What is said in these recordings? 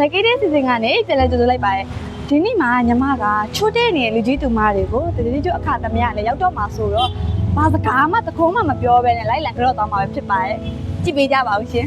လက်ကေးတဲ့စီစဉ်ကနေပြန်လဲကြိုဆိုလိုက်ပါတယ်ဒီနေ့မှာညီမကချိုးတဲ့နေတဲ့လူကြီးသူမတွေကိုတတိကျအခါသမယနဲ့ရောက်တော့မှာဆိုတော့ဘာစကားမှတခုံးမှမပြောဘဲနဲ့လိုက်လံကြော့သွားမှာပဲဖြစ်ပါတယ်ကြည့်ပေးကြပါဦးရှင်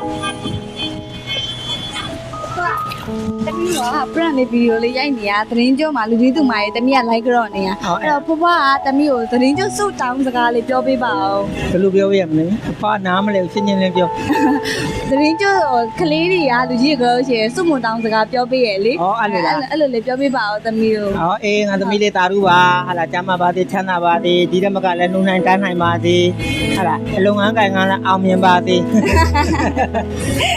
တမီးက brand လေးဗီဒီယိုလေးရိုက်နေရသတင်းကြောမှာလူကြီးသူမရဲ့တမီးက like ကြော့နေရအဲ့တော့ဖွားဖွားကတမီးကိုသတင်းကြောစုတောင်းစကားလေးပြောပေးပါဦးဘယ်လိုပြောရမလဲအဖနားမလဲရှင်းရှင်းလင်းပြောသတင်းကြောကလေးတွေကလူကြီးကြောရှင်စုမွန်တောင်းစကားပြောပေးရဲ့လေဩအဲ့လိုလားအဲ့လိုလေးပြောပေးပါဦးတမီးကိုဩအေးငါသမီးလေးတာရုပါဟာလာကျမ်းမာပါသေးချမ်းသာပါသေးဒီတက်မကလည်းနှုံနိုင်တန်းနိုင်ပါသေးဟာလာအလုံငန်းကင်ကန်းလည်းအောင်မြင်ပါသေး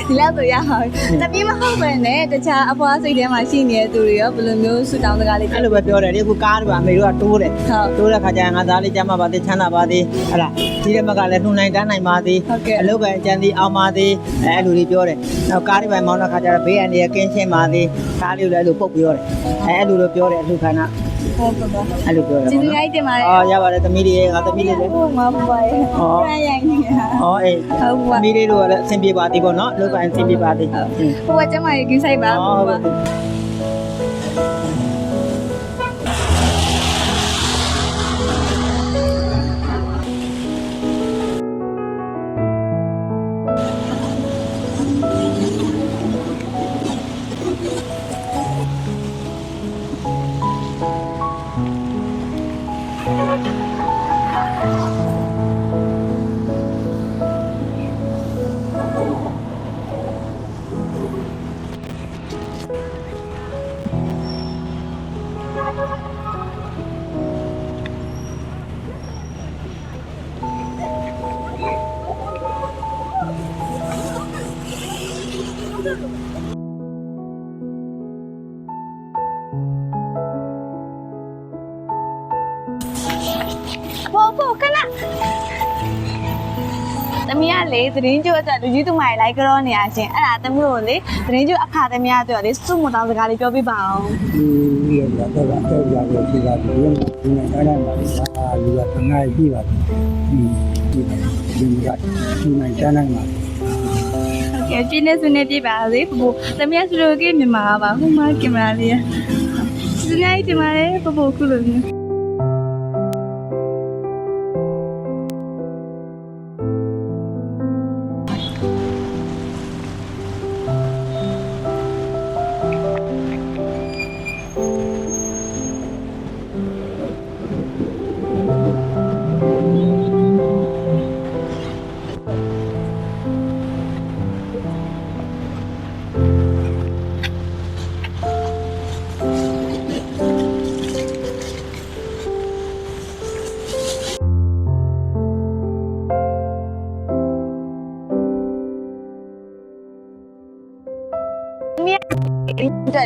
ဒီလောက်ဆိုရအောင်တမီးမဟုတ်ပဲနဲ့တခြားအဖွားစိတ်ထဲမှာရှိနေတဲ့သူတွေရောဘယ်လိုမျိုးစုတောင်းစကားလေးအဲ့လိုပဲပြောတယ်ဒီအခုကားတွေပါအမေတို့ကတိုးတယ်ဟုတ်တိုးတဲ့ခါကျရင်ငါသားလေးကျမ်းမာပါသေးချမ်းသာပါသေးဟာလာဒီတက်မကလည်းနှုံနိုင်တန်းနိုင်ပါသေးဟုတ်ကဲ့အလုတ်ကအကျန်သေးအောင်ပါသေးအဲအဲ့လိုလေးပြောတယ်နောက်ကားတွေပါမောင်းတဲ့ခါကျတော့ဘေးအန္တရာယ်ကင်းရှင်းပါသေးကားလေးလည်းအဲ့လိုပုတ်ပြောတယ်အဲအဲ့လိုလိုပြောတယ်အလှခန္ဓာ ဟုတ်ပါပါအဲ့လိုပြောတယ်ကျေးပေါ့ဇူးနော်ရိုက်တင်ပါတယ်အော်ရပါတယ်သမီးလေးငါသမီးလေးလည်းဟုတ်မှာပါရဲ့ဟောပြန်ရိုက်နေတာ။ဩအေးဟုတ်ပါ။မိလေးတို့ကလည်းအဆင်ပြေပါသေးပေါ့နော်။လောကအဆင်ပြေပါသေး။ဟိုကကျမရဲ့ကိစ္စပါဩဟိုက ဖို့ဖို့ခဏသမီးကလေသတင်းကြိုအတွက်လူကြီးသူမရဲ့ like ကြောနေရရှင်အဲ့ဒါသမီးကိုလေသတင်းကြိုအခါသမီးအတွက်လေစုမတောင်းစကားလေးပြောပြပါအောင်ဒီရတာတော့တော့ရရရှိတာဒီလိုဒီနေ့တိုင်းတိုင်းပါလာလူကတနားရှိပါဒီဒီဒီကဒီနိုင်တန်းနိုင်ပါ ကဲပြင်းနေစွနေပြပါစေဖို့သမီးကစတိုကေမြန်မာပါဟိုမှာကင်မရာလေးစနေတိုင်းတင်ပါတယ်ဖို့ဖို့ခုလိုမျိုး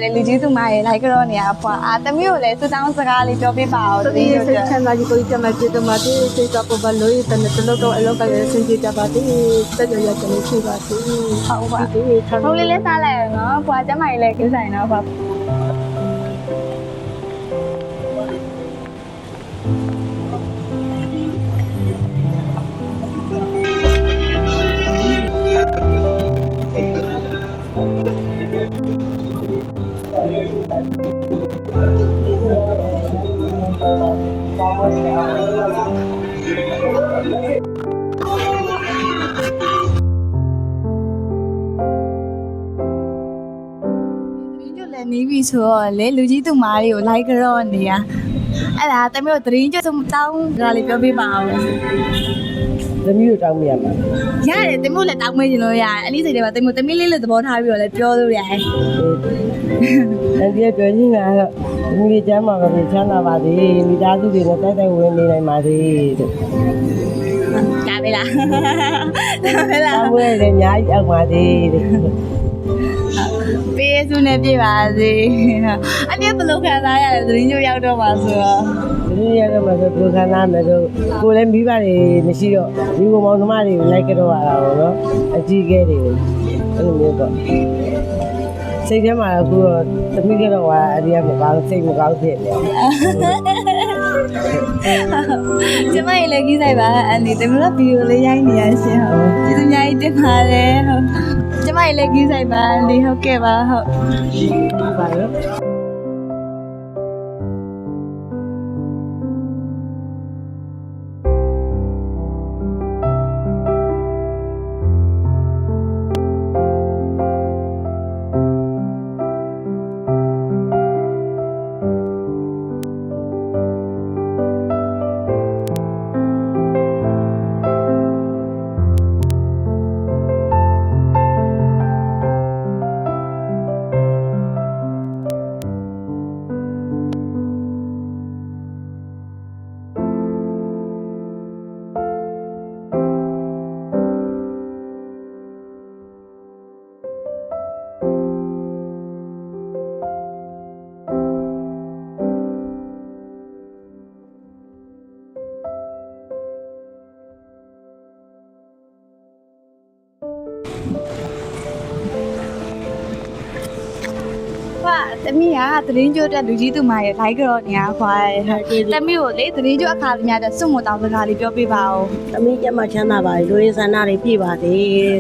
လည်းလေလူကြီးသူမရဲ့လိုက်ကြောနေရဖွာအာတမီးကိုလည်းစတောင်းစကားလေးပြောပြပါအောင်တတိယစိတ်ချမ်းသာကြီးကိုကြမှာပြတ်မှာဒီစိတ်ကပပလို့ရတဲ့တလို့တော့အလောက်ကလည်းစင်ကြကြပါသေးတက်ကြရကြလို့ရှိပါသေးဟုတ်ပါဒီထမ်းထုံးလေးလေးစားလိုက်ရနော်ဖွာကျမကြီးလည်းကိစ္စရင်တော့ဖွာ လည်းနေပြီဆိုတော့လေလူကြီးသူမတွေကိုလိုက်ကြောနေရအဲ့ဒါတမီးတို့သတင်းကျွတောင်းဒါလေးပြောပြပါအောင်သမီးတို့တောင်းပြရမှာရတယ်တမီးတို့လည်းတောင်းမေးချင်လို့ရတယ်အဲ့ဒီစိတ်တွေမှာတမီးတမီးလေးလို့သဘောထားပြီးတော့လည်းပြောလို့ရတယ်အန်ဒီကပြောချင်းကတော့သမီးလေးကျမ်းမှာပဲချမ်းသာပါစေမိသားစုတွေနဲ့တိုက်တိုက်ဝင်နေနိုင်ပါစေတဲ့ဒါပဲလားဒါပဲလားတောင်းဝဲလည်းအများကြီးအောက်ပါစေတဲ့ ပေးစုနဲ့ပြပါစေအပြည့်ဘယ်လိုခံစားရလဲသတင်းကျွရောက်တော့ပါဆိုတော့ဒီရတော့မှဆိုကိုခန္ဓာမယ်ဆိုကိုလည်းမိဘတွေမရှိတော့ဒီကောင်မောင်နှမတွေကိုလိုက်ကြတော့ရတာပေါ့နော်အကြီးကဲတွေအဲ့လိုမျိုးပေါ့စိတ်ထဲမှာအခုတော့သမီးကတော့ဟာအဒီကမကောင်းစိတ်မကောင်းဖြစ်နေတယ်ကျမရေလည်းကြီးဆိုင်ပါအနေတမလို့ဗီဒီယိုလေးရိုက်နေရရှင်ဟုတ်ကျေးဇူးအများကြီးတင်ပါတယ်ဟုတ် ကျမရေလည်းကြီးဆိုင်ပါအနေဟုတ်ကဲ့ပါဟုတ်ပါရော တမီးကသတင်းကျွတဲ့လူကြီးသူမရေလိုက်ကြောနေရခွာတမီးကိုလေသတင်းကျွအခါသမီးတဲ့စွတ်မတောင်းစကားလေးပြောပြပါဦးသမီးကျမချမ်းသာပါလေလူရင်းဆန္ဒတွေပြည့်ပါစေ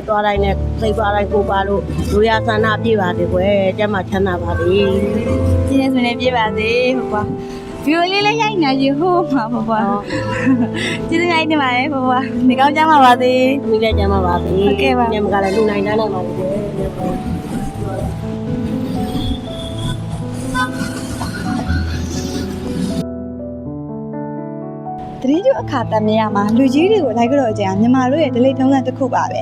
သွားတိုင်းနဲ့စိတ်သွားတိုင်းကိုပါလို့လူရဆန္ဒပြည့်ပါစေကွယ်ကျမချမ်းသာပါလေကျင်းနေဆိုနေပြပါစေဟုတ်ပါဗီဒီယိုလေးလေးရိုက်နေရဟိုးမှာပေါ့ပေါ့ကျေးဇူးများတင်ပါတယ်ပေါ့ပေါ့နေကောင်းကြပါပါစေသမီးလည်းကျမ်းပါပါစေဟုတ်ကဲ့ပါညမကလည်းလူနိုင်တန်းနိုင်ပါလေ ကွယ်တတိယအခါတမရမှာလူကြီးတွေကိုလိုက်ကြတော့ကြအောင်မြန်မာတို့ရဲ့ delay ထုံးစံတစ်ခုပါပဲ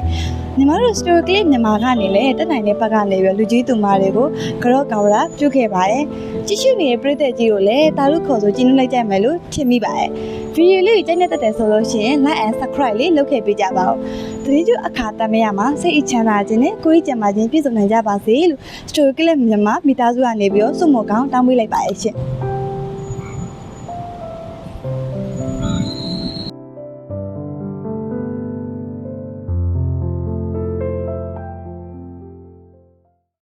မြန်မာတို့ story clip မြန်မာကနေလည်းတက်နိုင်တဲ့ဘက်ကနေပြီးလူကြီးသူမတွေကိုကြော့ကော်ရာပြုတ်ခဲ့ပါတယ်ကြည့်ရှုနေတဲ့ပရိသတ်ကြီးကိုလည်းတာရုခေါ်ဆိုကြည့်နေလိုက်ကြမယ်လို့ထင်မိပါတယ်ဗီဒီယိုလေးကိုကြိုက်နေတတ်တယ်ဆိုလို့ရှိရင် like and subscribe လေးလုပ်ခဲ့ပေးကြပါဦးတတိယအခါတမရမှာစိတ်အချမ်းသာခြင်းနဲ့ကိုယ်ကြီးကြံပါခြင်းပြည့်စုံနိုင်ကြပါစေလို့ story clip မြန်မာမိသားစုကနေပြီးတော့စုံမကောင်းတောင်းပေးလိုက်ပါရဲ့ရှင်